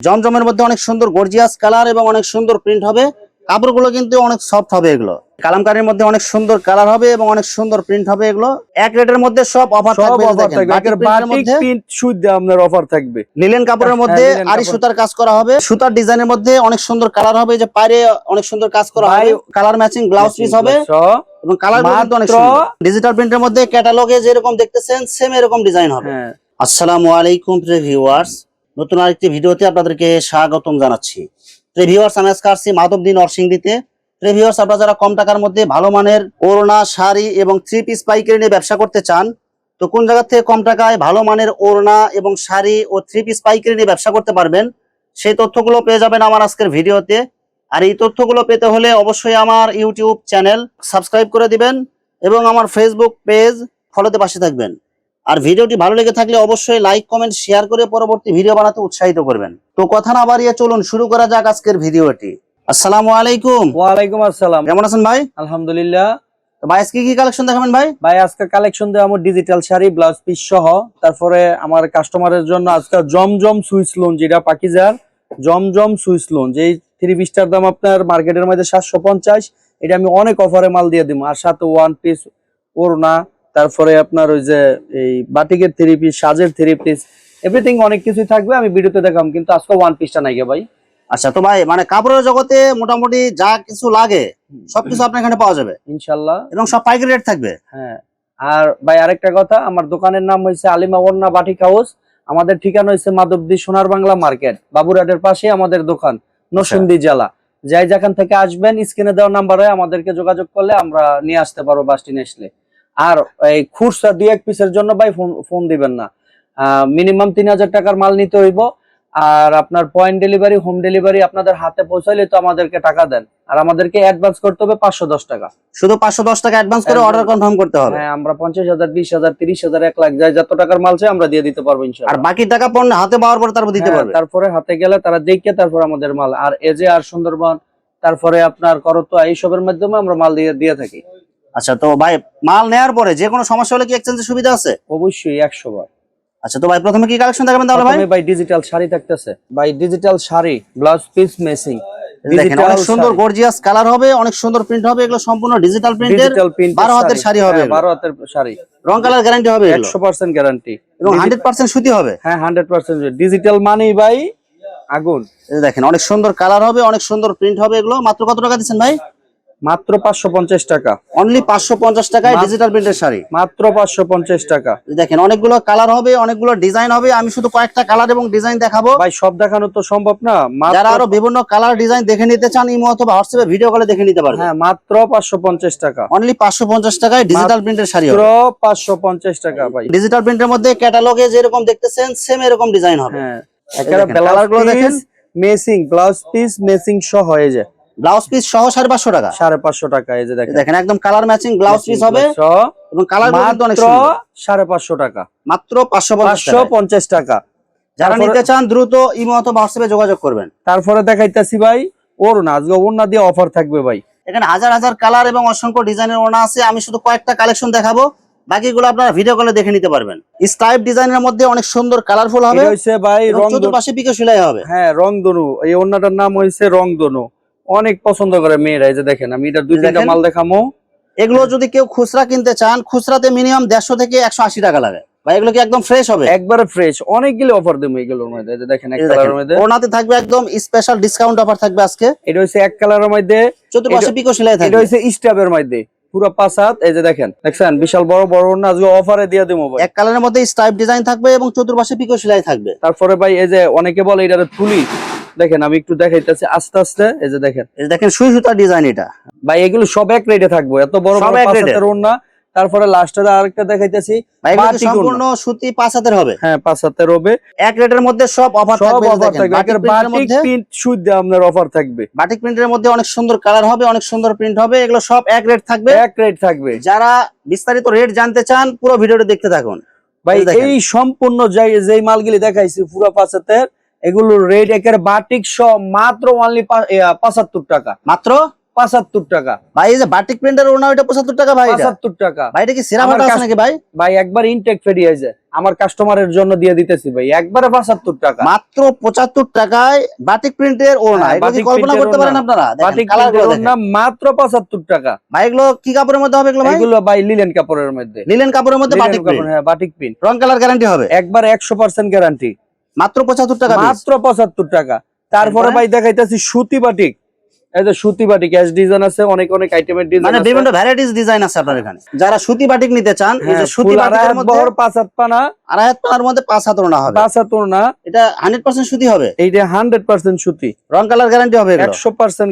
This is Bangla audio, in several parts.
জমজমের মধ্যে অনেক সুন্দর গর্জিয়াস কালার এবং অনেক সুন্দর প্রিন্ট হবে। কাপড়গুলো কিন্তু অনেক সফট হবে এগুলো। কালামকারীর মধ্যে অনেক সুন্দর কালার হবে এবং অনেক সুন্দর প্রিন্ট হবে এগুলো। এক রেটের মধ্যে সব অফার থাকবে আপনার অফার থাকবে। লিলেন কাপড়ের হ্যাঁ, মধ্যে আরি সুতার কাজ করা হবে। সুতার ডিজাইনের মধ্যে অনেক সুন্দর কালার হবে। যে পায়ে অনেক সুন্দর কাজ করা হয় কালার ম্যাচিং ব্লাউজ পিস হবে। এবং কালার অনেক ডিজিটাল প্রিন্টের মধ্যে ক্যাটালগে যেরকম দেখতেছেন সেম এরকম ডিজাইন হবে। হ্যাঁ। আসসালামু আলাইকুম প্রিয় ভিউয়ার্স নতুন আরেকটি ভিডিওতে আপনাদেরকে স্বাগতম জানাচ্ছি। প্রিয় ভিউয়ার্স আমি আজকে আসছি মাধবদী নরসিংদীতে। প্রিয় ভিউয়ার্স আপনারা যারা কম টাকার মধ্যে ভালো মানের ওড়না, শাড়ি এবং থ্রি পিস পাইকারি নিয়ে ব্যবসা করতে চান, তো কোন জায়গা থেকে কম টাকায় ভালো মানের ওড়না এবং শাড়ি ও থ্রি পিস পাইকারি নিয়ে ব্যবসা করতে পারবেন, সেই তথ্যগুলো পেয়ে যাবেন আমার আজকের ভিডিওতে। আর এই তথ্যগুলো পেতে হলে অবশ্যই আমার ইউটিউব চ্যানেল সাবস্ক্রাইব করে দিবেন এবং আমার ফেসবুক পেজ ফলোতে পাশে থাকবেন। আর ভিডিওটি ভালো লেগে থাকলে অবশ্যই লাইক কমেন্ট শেয়ার করে পরবর্তী ভিডিও বানাতে উৎসাহিত করবেন। তো কথা না বাড়িয়ে চলুন শুরু করা যাক আজকের ভিডিওটি। আসসালামু আলাইকুম। ওয়ালাইকুম আসসালাম। কেমন আছেন ভাই? আলহামদুলিল্লাহ। তো ভাই আজকে কি কালেকশন দেখাবেন ভাই? ভাই আজকে কালেকশন দেওয়া আমার ডিজিটাল শাড়ি ব্লাউজ পিস সহ। তারপরে আমার কাস্টমারের জন্য আজকে জমজম লোন যেটা পাকিজার জমজম লোন যেই থ্রি পিসটার দাম আপনার মার্কেটের মধ্যে সাতশো পঞ্চাশ। এটা আমি অনেক অফারে মাল দিয়ে দিব। আর সাথে ওয়ান পিস ওড়না তারপরে আপনার ওই যে এই বাটিকের থ্রি পিস সাজের থ্রি পিস এভরিথিং অনেক কিছুই থাকবে আমি ভিডিওতে দেখাম কিন্তু আজকে ওয়ান পিসটা নাই ভাই। আচ্ছা তো ভাই মানে কাপড়ের জগতে মোটামুটি যা কিছু লাগে সবকিছু আপনার এখানে পাওয়া যাবে? ইনশাল্লাহ। এবং সব পাইকারি রেট থাকবে? হ্যাঁ। আর ভাই আরেকটা কথা আমার দোকানের নাম হয়েছে আলিমা ওন্না বাটিক হাউস আমাদের ঠিকানা হয়েছে মাধবদী সোনার বাংলা মার্কেট বাবুরাটের পাশে আমাদের দোকান নরসিংদী জেলা। যাই যেখান থেকে আসবেন স্ক্রিনে দেওয়া নাম্বারে আমাদেরকে যোগাযোগ করলে আমরা নিয়ে আসতে পারব বাসটি আসলে আর এই খুরসা দুই এক পিসের জন্য ভাই ফোন দিবেন না। মিনিমাম তিন হাজার টাকার মাল নিতে হইব। আর আপনার পয়েন্ট ডেলিভারি হোম ডেলিভারি আপনাদের হাতে পৌঁছাইলে তো আমাদেরকে টাকা দেন। আর আমাদেরকে অ্যাডভান্স করতে হবে পাঁচশো দশ টাকা। শুধু পাঁচশো দশ টাকা অ্যাডভান্স করে অর্ডার কনফার্ম করতে হবে। হ্যাঁ আমরা পঞ্চাশ হাজার বিশ হাজার তিরিশ হাজার এক লাখ যায় যত টাকার মাল চাই আমরা দিয়ে দিতে পারব আর বাকি টাকা পণ্য হাতে পাওয়ার পর তারপর দিতে হ্যাঁ, পারবে। তারপরে হাতে গেলে তারা দেখে তারপর আমাদের মাল। আর এজে আর সুন্দরবন তারপরে আপনার করতোয়া এইসবের মাধ্যমে আমরা মাল দিয়ে দিয়ে থাকি। আচ্ছা তো ভাই মাল নেওয়ার পরে যে কোনো সমস্যা হলে কি এক্সচেঞ্জের সুবিধা আছে? অবশ্যই একশো বার। আচ্ছা তো ভাই প্রথমে কি কালেকশন দেখাবেন তাহলে ভাই? ভাই ডিজিটাল শাড়ি থাকতেছে। ভাই digital sari blouse piece matching দেখেন অনেক সুন্দর গর্জিয়াস কালার হবে অনেক সুন্দর প্রিন্ট হবে এগুলো সম্পূর্ণ ডিজিটাল প্রিন্টের ডিজিটাল প্রিন্ট বারো হাতের শাড়ি। হবে এগুলো। বারো হাতের শাড়ি। রং কালার গ্যারান্টি হবে এগুলো। একশো পার্সেন্ট গ্যারান্টি এবং হান্ড্রেড পার্সেন্ট সুতি হবে। হ্যাঁ হান্ড্রেড পার্সেন্ট ডিজিটাল মানেই ভাই আগুন। দেখেন অনেক সুন্দর কালার হবে অনেক সুন্দর প্রিন্ট হবে এগুলো। মাত্র কত টাকা দিচ্ছেন ভাই? মাত্র পাঁচশো পঞ্চাশ টাকা। অনলি পাঁচশো পঞ্চাশ টাকায় ডিজিটাল প্রিন্টের শাড়ি? মাত্র পাঁচশো পঞ্চাশ টাকা। দেখেন অনেকগুলো কালার হবে অনেকগুলো ডিজাইন হবে। আমি শুধু কয়েকটা কালার এবং ডিজাইন দেখাবো। ভাই সব দেখানো তো সম্ভব না যারা আরও বিভিন্ন কালার ডিজাইন দেখে নিতে চান ইমো অথবা হোয়াটসঅ্যাপে ভিডিও কলে দেখে নিতে পারবেন হ্যাঁ মাত্র পাঁচশো পঞ্চাশ টাকা। অনলি পাঁচশো পঞ্চাশ টাকায় ডিজিটাল প্রিন্টের শাড়ি মাত্র পাঁচশো পঞ্চাশ টাকা ভাই। ডিজিটাল প্রিন্টের মধ্যে ক্যাটালগে যেরকম দেখতেছেন সেম এরকম ডিজাইন হবে। হ্যাঁ দেখেন, কালারগুলো দেখেন। মেসিং ব্লাউজ পিস মেসিং সহ হয়ে যায় ব্লাউজ পিস সহ সাড়ে পাঁচশো টাকা। সাড়ে পাঁচশো টাকা এই যে দেখেন। দেখেন একদম কালার ম্যাচিং ব্লাউজ পিস হবে এবং কালার মাত্র সাড়ে পাঁচশো টাকা। মাত্র পাঁচশো পাঁচশো পঞ্চাশ টাকা। যারা নিতে চান দ্রুত ইমো অথবা হোয়াটসঅ্যাপে যোগাযোগ করবেন। তারপরে দেখাইতেছি ভাই ওড়না। আজকে ওড়না দিয়ে অফার থাকবে ভাই। এখানে হাজার হাজার কালার এবং অসংখ্য ডিজাইনের ওনা আছে। আমি শুধু কয়েকটা কালেকশন দেখাবো। বাকিগুলো আপনারা ভিডিও কলে দেখে নিতে পারবেন। স্ট্রাইপ ডিজাইনের মধ্যে অনেক সুন্দর কালারফুল হবে। এটা ভাই রং চতুর্পাশে পিকো সেলাই হবে। হ্যাঁ রংধনু। এই ওড়নাটার নাম হয়েছে রংধনু। অনেক পছন্দ করে মেয়েরা এই যে দেখেন আমি এটা দুই তিনটা মাল দেখামো। এগুলো যদি কেউ খুচরা কিনতে চান খুচরাতে মিনিমাম দেড়শো থেকে একশো আশি টাকা লাগে। ভাই এগুলো কি একদম ফ্রেশ হবে? একবারে ফ্রেশ অনেকগুলো অফার দেবো এগুলোর মধ্যে এই যে দেখেন এক কালারের মধ্যে। ওনাতে থাকবে একদম স্পেশাল ডিসকাউন্ট অফার থাকবে আজকে। এটা হচ্ছে এক কালারের মধ্যে। চতুর্পাশে পিকো সেলাই এটা থাকবে হচ্ছে স্টাবের মধ্যে। পুরো পাঁচ হাত এই যে দেখেন দেখছেন? বিশাল বড় বড় না আজকে অফারে দিয়ে দেবো ভাই। এক কালারের মধ্যে স্ট্রাইপ ডিজাইন থাকবে এবং চতুর্পাশে পিকো সেলাই থাকবে। তারপরে ভাই এই যে অনেকে বলে এটা তুলি। দেখেন আমি একটু দেখাইতেছি আস্তে আস্তে এই যে দেখেন। এই যে দেখেন সুই সুতার ডিজাইন এটা। ভাই এগুলো সব এক রেটে থাকব এত বড় সব এক। হাতের ওড়না। তারপরে লাস্টে আরেকটা দেখাইতেছি ভাই সম্পূর্ণ সুতি পাঁচ হাতের হবে। হ্যাঁ পাঁচ হাতের হবে। এক রেটের মধ্যে সব অফার থাকবে যে অফার থাকবে। বাটিক প্রিন্ট শুদ্ধ আপনার অফার থাকবে। বাটিক প্রিন্টের মধ্যে অনেক সুন্দর কালার হবে অনেক সুন্দর প্রিন্ট হবে এগুলো সব এক রেট থাকবে। এক রেট থাকবে। যারা বিস্তারিত রেট জানতে চান পুরো ভিডিওটা দেখতে থাকুন। ভাই এই সম্পূর্ণ যাই যেই মালগুলি দেখাইছি পুরো পাঁচ হাতের এগুলো রেট একের বাটিক সহ মাত্র অনলি পঁচাত্তর টাকা। মাত্র? পঁচাত্তর টাকা। ভাই এই যে বাটিক প্রিন্টের ওনা ওইটা পঁচাত্তর টাকা ভাই পঁচাত্তর টাকা। ভাই এটা কি সিরা আছে নাকি ভাই? ভাই একবার ইনটেক ফেরিয়ে যায় আমার কাস্টমারের জন্য দিয়ে দিতেছি ভাই। একবারে পঁচাত্তর টাকা। মাত্র পঁচাত্তর টাকায় বাটিক প্রিন্টের ওড়না হ্যাঁ, কল্পনা করতে পারেন আপনারা? বাটিক ওড়না মাত্র পঁচাত্তর টাকা। ভাই এগুলো কি কাপড়ের মধ্যে হবে এগুলো ভাই? এগুলো ভাই লিলেন কাপড়ের মধ্যে। লিলেন কাপড়ের মধ্যে বাটিক কাপড়, হ্যাঁ বাটিক প্রিন্ট রং কালার গ্যারান্টি হবে। একবার একশো পার্সেন্ট গ্যারান্টি মাত্র পঁচাত্তর টাকা মাত্র পঁচাত্তর টাকা। তারপরে? ভাই দেখাইতেছি সুতি বাটিক। এই যে সুতি বাটিক এস ডিজাইন আছে অনেক অনেক আইটেমের ডিজাইন মানে বিভিন্ন ভ্যারাইটিস ডিজাইন আছে আপনার এখানে। যারা সুতি বাটিক নিতে চান এই যে সুতি বাটিকের মধ্যে বহর পাঁচ হাত পানা। আড়াই হাত পানার মধ্যে পাঁচ হাত ওড়না হবে। পাঁচ হাত না এটা হান্ড্রেড পার্সেন্ট সুতি হবে? এইটা সুতি। রং কালার গ্যারান্টি হবে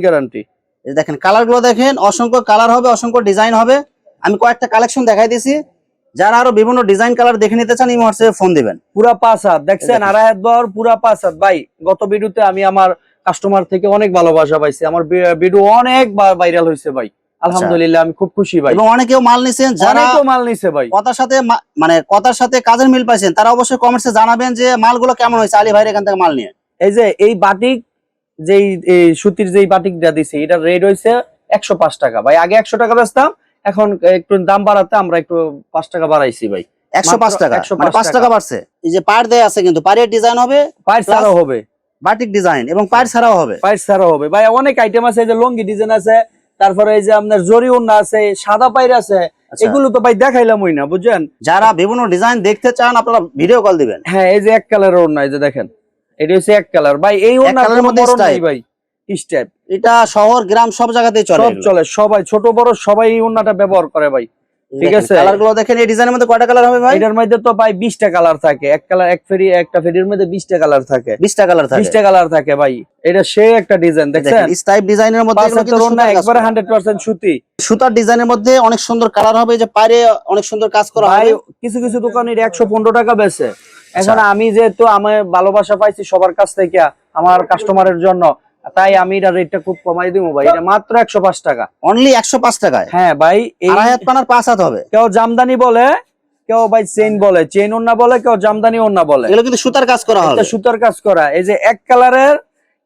গ্যারান্টি এই দেখেন কালারগুলো দেখেন অসংখ্য কালার হবে অসংখ্য ডিজাইন হবে। আমি কয়েকটা কালেকশন দেখাই দিছি। যারা আরও বিভিন্ন ডিজাইন কালার দেখে নিতে চান এই হোয়াটসঅ্যাপে ফোন দিবেন। পুরা পাঁচ হাত দেখছেন। আড়াই হাত পুরা পাঁচ হাত। ভাই গত ভিডিওতে আমি আমার কাস্টমার থেকে অনেক ভালোবাসা পাইছি। আমার ভিডিও অনেক ভাইরাল হয়েছে ভাই। আলহামদুলিল্লাহ আমি খুব খুশি ভাই। এবং অনেকেও মাল নিছেন যারা মাল নিছে ভাই। কথার সাথে মানে কথার সাথে কাজের মিল পাইছেন তারা অবশ্যই কমেন্টসে জানাবেন যে মালগুলো কেমন হয়েছে আলী ভাইয়ের এখান থেকে মাল নিয়ে। এই যে এই বাটিক যেই সুতির যেই বাটিকটা দিছে এটার রেট হয়েছে একশো পাঁচ টাকা। ভাই আগে একশো টাকা বেচতাম এখন একটু দাম বাড়াতে আমরা একটু পাঁচ টাকা বাড়াইছি ভাই। একশো পাঁচ টাকা। 105 মানে পাঁচ টাকা। বাড়ছে। এই যে পার দেয়া আছে কিন্তু পাড়ের ডিজাইন হবে Plus- ছাড়াও হবে। বাটিক ডিজাইন এবং পাড় ছাড়াও হবে। পায়ের ছাড়াও হবে। ভাই অনেক আইটেম আছে এই যে লঙ্গি ডিজাইন আছে তারপরে এই যে আপনার জরি উন্না আছে সাদা পাইর আছে আচ্ছা, এগুলো তো ভাই দেখাইলাম ওই না বুঝছেন? যারা বিভিন্ন ডিজাইন দেখতে চান আপনারা ভিডিও কল দিবেন। হ্যাঁ এই যে এক কালারের ওড়না এই যে দেখেন এটা হচ্ছে এক কালার ভাই এই ওড়না কালারের মধ্যে। ভাই স্টেপ এটা শহর গ্রাম সব জায়গাতেই চলে সব চলে সবাই ছোট বড় সবাই এই ওড়নাটা ব্যবহার করে ভাই। ঠিক আছে। কালারগুলো দেখেন এই ডিজাইনের মধ্যে কয়টা কালার হবে ভাই? এটার মধ্যে তো ভাই বিশটা কালার থাকে। এক কালার এক ফেরি একটা ফেরির মধ্যে বিশটা কালার থাকে। বিশটা কালার থাকে। বিশটা কালার থাকে ভাই। এটা সে একটা ডিজাইন দেখছেন? স্টাইপ ডিজাইনের মধ্যে এগুলো কিন্তু একবারে করা। হান্ড্রেড পার্সেন্ট সুতি। সুতার ডিজাইনের মধ্যে অনেক সুন্দর কালার হবে যে পারে অনেক সুন্দর কাজ করা হবে। কিছু কিছু দোকানে একশো পনেরো টাকা বেচে। আচ্ছা। এখন আমি যেহেতু আমি ভালোবাসা পাইছি সবার কাছ থেকে আমার কাস্টমারের জন্য তাই আমি এটা রেটটা খুব কমাই দিব ভাই। এটা মাত্র একশো পাঁচ টাকা। অনলি একশো পাঁচ টাকায়? হ্যাঁ ভাই এই আড়াই হাত পানার পাঁচ হাত হবে। কেউ জামদানি বলে কেউ ভাই চেইন বলে চেইন ওন্না বলে কেউ জামদানি ওন্না বলে। এগুলো কিন্তু সুতার কাজ করা হয় সুতার কাজ করা। এই যে এক কালারের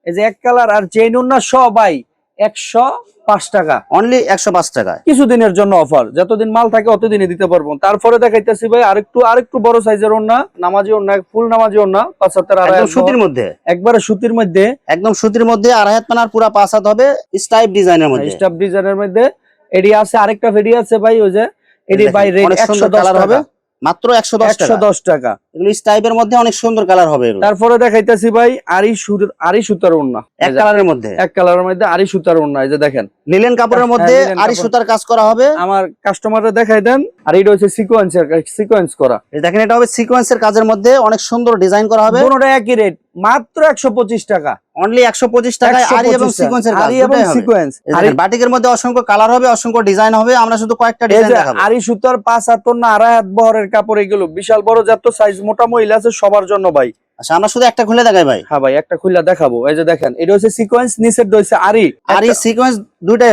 এই যে এক কালার আর চেইন ওন্না সবাই ভাই একশো পাঁচ টাকা অনলি একশো পাঁচ টাকায়। কিছুদিনের জন্য অফার যতদিন মাল থাকে অতদিনই দিতে পারব। তারপরে দেখাইতেছি ভাই আরেকটু আরেকটু বড় সাইজের ওন্না নামাজি ওন্না ফুল নামাজি ওন্না পাঁচ হাতের আড়াই সুতির মধ্যে? একবারে সুতির মধ্যে। একদম সুতির মধ্যে আড়াই হাত পানার পুরা পাঁচ হাত হবে স্টাইপ ডিজাইনের মধ্যে। স্টাফ ডিজাইনের মধ্যে। এডি আছে আরেকটা ফেরি আছে ভাই ওই যে এডি ভাই রেট একশো হবে। মাত্র একশো দশ টাকা। এগুলো স্টাইপের মধ্যে অনেক সুন্দর কালার হবে তারপরে দেখাইতেছি ভাই আরি সুর আরি সুতার ওন্না এক কালারের মধ্যে? এক কালারের মধ্যে আরি সুতার ওন্না এই যে দেখেন। লিলেন কাপড়ের হ্যাঁ, মধ্যে আরি সুতার কাজ করা হবে। আমার কাস্টমাররা দেখাই দেন আর এটা হচ্ছে সিকোয়েন্সের সিকোয়েন্স করা। এই দেখেন এটা হবে সিকোয়েন্সের কাজের মধ্যে অনেক সুন্দর ডিজাইন করা হবে। একই রেট মাত্র একশো পঁচিশ টাকা। অনলি একশো পঁচিশ টাকায় আরি এবং 125 সিকোয়েন্সের কাজ আরি এবং সিকোয়েন্স দেখেন, বাটিকের মধ্যে অসংখ্য কালার হবে অসংখ্য ডিজাইন হবে আমরা শুধু কয়েকটা ডিজাইন দেখাবো। আরি সুতার পাঁচ হাত না আড়াই হাত বহরের কাপড় এগুলো বিশাল বড় যত সাইজ মোটা মহিলা আছে সবার জন্য ভাই। আচ্ছা আমরা শুধু একটা খুলে দেখাই ভাই। হ্যাঁ ভাই একটা খুলে দেখাবো। এই যে দেখেন এটা হচ্ছে সিকোয়েন্স নিচের হচ্ছে আরি আরি সিকোয়েন্স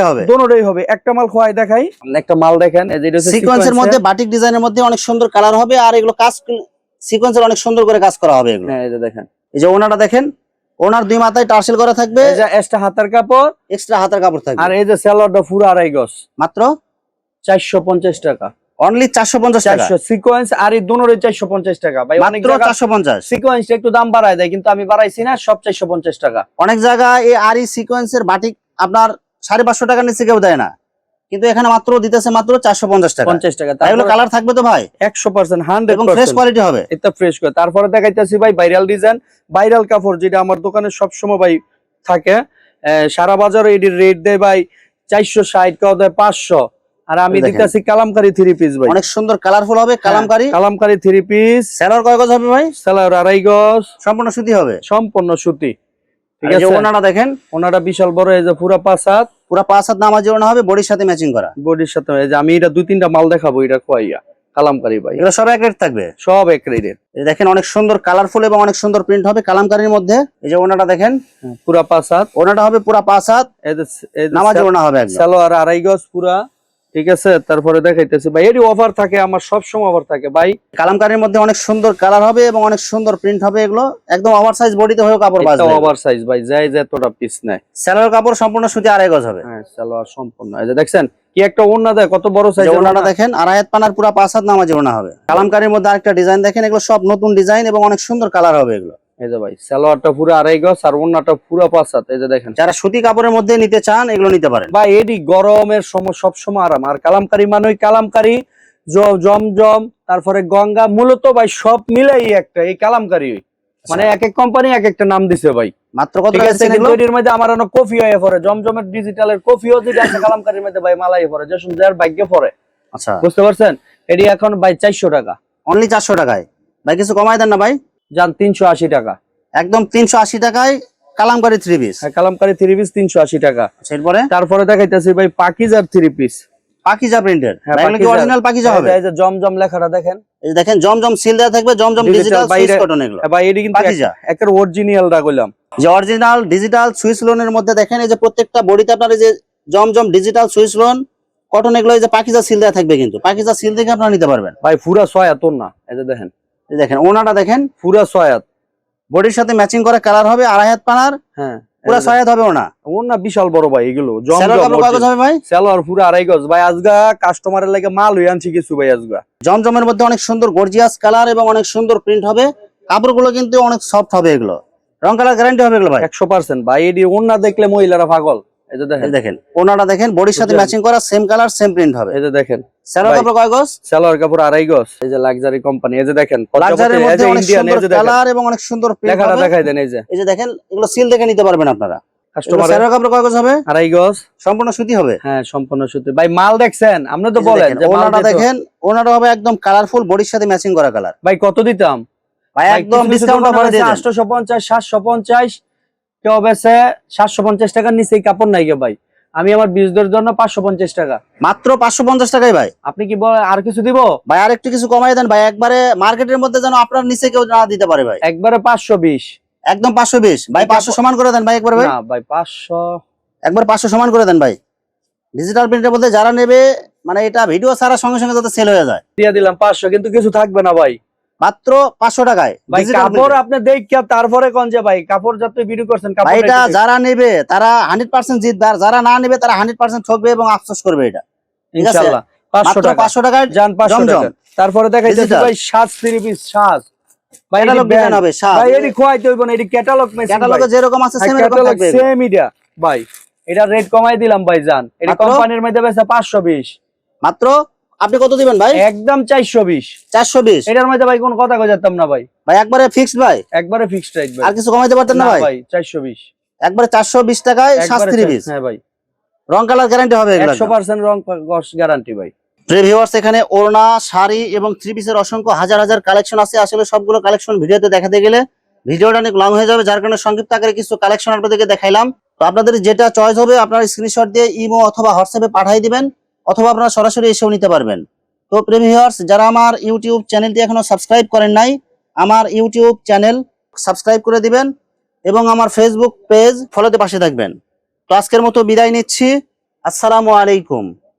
হবে। হবে। একটা মাল খোয়াই দেখাই। একটা মাল দেখেন এই যে এটা হচ্ছে সিকোয়েন্সের মধ্যে বাটিক ডিজাইনের মধ্যে অনেক সুন্দর কালার হবে আর এগুলো কাজ সিকোয়েন্সের অনেক সুন্দর করে কাজ করা হবে এগুলো। হ্যাঁ এই যে দেখেন। এই যে ওনাটা দেখেন ওনার দুই মাথায় টার্সেল করা থাকবে। এই যে এক্সট্রা হাতার কাপড়। এক্সট্রা হাতের কাপড় থাকবে। আর এই যে স্যালোয়ারটা পুরো আড়াই গজ। মাত্র? চারশো পঞ্চাশ টাকা। অনলি চারশো পঞ্চাশ টাকা। চারশো। সিকোয়েন্স আর এই চারশো পঞ্চাশ টাকা। ভাই অনেক চারশো পঞ্চাশ। সিকোয়েন্সটা একটু দাম বাড়ায় দেয় কিন্তু আমি বাড়াইছি না সব চারশো পঞ্চাশ টাকা। অনেক জায়গায় এই আরি সিকোয়েন্সের বাটিক আপনার সাড়ে পাঁচশো টাকার নিচে কেউ দেয় না। কিন্তু এখানে মাত্র দিতেছে মাত্র চারশো পঞ্চাশ টাকা। পঞ্চাশ টাকা তাই কালার থাকবে তো ভাই? একশো পার্সেন্ট হান্ড্রেড এবং ফ্রেশ কোয়ালিটি হবে। এটা ফ্রেশ করে তারপরে দেখাইতেছি ভাই ভাইরাল ডিজাইন ভাইরাল কাপড় যেটা আমার দোকানে সবসময় ভাই থাকে। সারা বাজারে এটির রেট দেয় ভাই চারশো ষাট কেউ দেয় পাঁচশো। আর আমি। দিতেছি কালামকারি থ্রি পিস ভাই। অনেক সুন্দর কালারফুল হবে কালামকারি হ্যাঁ, কালামকারি। থ্রি পিস স্যালোয়ার কয় গজ হবে ভাই? সেলার আড়াই গজ। সম্পূর্ণ সুতি হবে? সম্পূর্ণ সুতি। ঠিক আছে? ওনাটা দেখেন। ওনারা বিশাল বড় এই যে পুরা পাঁচ হাত। পুরো পাঁচ হাত নামাজি ওনা হবে বডির সাথে ম্যাচিং করা। বডির সাথে এই যে আমি এটা দুই তিনটা মাল দেখাবো এটা খোয়াইয়া। কালামকারি ভাই। এগুলো সব এক রেট থাকবে? সব এক এই দেখেন অনেক সুন্দর কালারফুল এবং অনেক সুন্দর প্রিন্ট হবে কালামকারির মধ্যে। এই যে ওনাটা দেখেন। পুরা পাঁচ হাত। ওনাটা হবে পুরা পাঁচ হাত। এই যে এই ওনা হবে সালোয়ার আড়াই গজ পুরা। ঠিক আছে? তারপরে দেখাইতেছি। ভাই এরই অফার থাকে আমার সব সময় অফার থাকে। ভাই কালামকারীর মধ্যে অনেক সুন্দর কালার হবে এবং অনেক সুন্দর প্রিন্ট হবে এগুলো। একদম ওভার সাইজ বডিতে হয়েও কাপড় এটা বাজবে। ওভার সাইজ ভাই যাই যতটা পিস নেয়। স্যালোর কাপড় সম্পূর্ণ সুতি আড়াই গজ হবে। হ্যাঁ সালোয়ার সম্পূর্ণ। এই যে দেখছেন কি একটা ওন্না দেয় কত বড় সাইজ যে ওনাটা দেখেন আড়াই হাত পানার পুরো পাঁচ হাত নামাজে ওনা হবে। কালামকারীর মধ্যে আরেকটা ডিজাইন দেখেন এগুলো সব নতুন ডিজাইন এবং অনেক সুন্দর কালার হবে এগুলো। এই যে ভাই সালোয়ারটা পুরো আড়াই গজ আর ওন্নাটা পুরো পাঁচ হাত এই যে দেখেন। যারা সুতি কাপড়ের মধ্যে নিতে চান এগুলো নিতে পারেন। ভাই এডি গরমের সময় সব সময় আরাম। আর কালামকারি মানে কালামকারি জমজম তারপরে গঙ্গা মূলত ভাই সব মিলাই একটা এই কালামকারি। মানে এক এক কোম্পানি এক একটা নাম দিছে ভাই। মাত্র কত এটির মধ্যে আমার অনেক কফি হয়ে পড়ে। জমজমের ডিজিটালের কফিও যেটা আছে কালামকারির মধ্যে ভাই মালাই পড়ে। যে সুন্দর ভাগ্যে পড়ে। আচ্ছা। বুঝতে পারছেন? এটি এখন ভাই চারশো টাকা। অনলি চারশো টাকায়। ভাই কিছু কমাই দেন না ভাই? যান তিনশো আশি টাকা। একদম তিনশো আশি টাকায় কালামকারী থ্রি পিস হ্যাঁ কালামকারি থ্রি পিস তিনশো আশি টাকা। এরপরে? তারপরে দেখাইতেছি ভাই পাকিজার থ্রি পিস পাকিজা প্রিন্টের হ্যাঁ, এগুলো কি পাকিজা। অরিজিনাল পাকিজা হবে? এই যে জমজম লেখাটা দেখেন। এই দেখেন জমজম সিল দেওয়া থাকবে জমজম ডিজিটাল সুইস কটন এগুলো। ভাই এটি কিন্তু পাকিজা। একের অরিজিনালটা কইলাম। যে অরিজিনাল ডিজিটাল সুইস লোনের মধ্যে দেখেন এই যে প্রত্যেকটা বডিতে আপনার এই যে Zamzam digital Swiss lawn cotton এগুলো এই যে পাকিজা সিল দেওয়া থাকবে কিন্তু। পাকিজা সিল থেকে আপনারা নিতে পারবেন। ভাই পুরা ছয় ওর না এই যে দেখেন। দেখেন ওনাটা দেখেন পুরা ছয় হাত বডির সাথে ম্যাচিং করে কালার হবে আড়াই হাত পানার হ্যাঁ পুরো হাত হবে ওনা। ওর না বিশাল বড় ভাই এগুলো ভাই? সেলোয়ার পুরো আড়াই গজ। ভাই আজগা কাস্টমারের লাগে মাল হয়ে আনছি কিছু ভাই আজগা। জমজমের মধ্যে অনেক সুন্দর গর্জিয়াস কালার এবং অনেক সুন্দর প্রিন্ট হবে। কাপড়গুলো কিন্তু অনেক সফট হবে এগুলো। রং কালার গ্যারান্টি হবে এগুলো ভাই? একশো পার্সেন্ট ভাই এটি ওর না দেখলে মহিলারা পাগল। এই যে দেখেন। দেখেন ওনাটা দেখেন বডির সাথে ম্যাচিং করা সেম কালার সেম প্রিন্ট হবে। এই যে দেখেন স্যালোর কাপড় কয় গজ? সেলোয়ার কাপড় আড়াই গজ। এই যে লাক্সারি কোম্পানি এই যে দেখেন লাক্সারির মধ্যে অনেক সুন্দর কালার এবং অনেক সুন্দর প্রিন্ট হবে। দেখাই দেন এই যে। এই যে দেখেন এগুলো সিল দেখে নিতে পারবেন আপনারা। কাস্টমার কাপড় কয় গজ হবে? আড়াই গজ। সম্পূর্ণ সুতি হবে। হ্যাঁ সম্পূর্ণ সুতি। ভাই মাল দেখছেন? আপনি তো বলেন দেখেন, যে ওনাটা দেখেন ওনাটা হবে একদম কালারফুল বডির সাথে ম্যাচিং করা কালার ভাই কত দিতাম? ভাই একদম ডিসকাউন্ট অফারে 850 750 কেউ বেছে 750 টাকার নিচে কাপড় নাই ভাই। আমি আমার বিজদের জন্য 550 টাকা। মাত্র পাঁচশো পঞ্চাশ টাকায় ভাই। আপনি কি আর কিছু দিব? ভাই আর একটু কিছু কমাই দেন ভাই একবারে মার্কেটের মধ্যে যেন আপনার নিচে কেউ না দিতে পারে ভাই। একবারে 520 একদম পাঁচশো বিশ। ভাই পাঁচশো সমান করে দেন ভাই একবার ভাই। ভাই 500 একবার পাঁচশো সমান করে দেন ভাই। ডিজিটাল প্রিন্টের মধ্যে যারা নেবে মানে এটা ভিডিও ছাড়ার সঙ্গে সঙ্গে যাতে সেল হয়ে যায়। দিয়ে দিলাম 500 কিন্তু কিছু থাকবে না ভাই। মাত্র পাঁচশো টাকায় কাপড় আপনি দেখিয়া তারপরে কোন যে ভাই কাপড় যত ভিডিও করছেন এটা যারা নেবে তারা হান্ড্রেড পার্সেন্ট যারা না নেবে তারা হান্ড্রেড পার্সেন্ট ঠকবে এবং আফসোস করবে এটা। ঠিক আছে? ইনশাআল্লাহ 500 মাত্র টাকা। পাঁচশো টাকায় জান 500 টাকা। তারপরে দেখাইতেছি Digital। ভাই থ্রি পিস সাত মাত্র? কোম্পানির মধ্যে বেচে 520 মাত্র আপনি কত দিবেন ভাই? একদম 420 চারশো বিশ। এটার মধ্যে ভাই কোন কথা কই না ভাই। ভাই একবারে ফিক্সড ভাই? একবারে ফিক্সড রাইট ভাই। আর কিছু কমাইতে পারতেন না ভাই? ভাই 420 একবারে চারশো বিশ টাকায় শাস্ত্রী পিস হ্যাঁ ভাই। রং কালার গ্যারান্টি হবে এগুলো 100% রং গ্যারান্টি ভাই। প্রিভিউয়ার্স এখানে ওড়না শাড়ি এবং থ্রি পিসের অসংখ্য হাজার হাজার কালেকশন আছে। আসলে সবগুলো কালেকশন ভিডিওতে দেখাতে গেলে ভিডিওটা অনেক লং হয়ে যাবে। যার কারণে সংক্ষিপ্ত আকারে কিছু কালেকশন আপনাদেরকে দেখাইলাম। তো আপনাদের যেটা চয়েস হবে আপনারা স্ক্রিনশট দিয়ে ইমো অথবা হোয়াটসঅ্যাপে পাঠিয়ে দিবেন। অথবা আপনারা সরাসরি এসেও নিতে পারবেন। তো প্রিভিউয়ার্স যারা আমার ইউটিউব চ্যানেলটি এখনও সাবস্ক্রাইব করেন নাই, আমার ইউটিউব চ্যানেল সাবস্ক্রাইব করে দিবেন এবং আমার ফেসবুক পেজ ফলোতে পাশে থাকবেন। তো আজকের মতো বিদায় নিচ্ছি। আসসালামু আলাইকুম।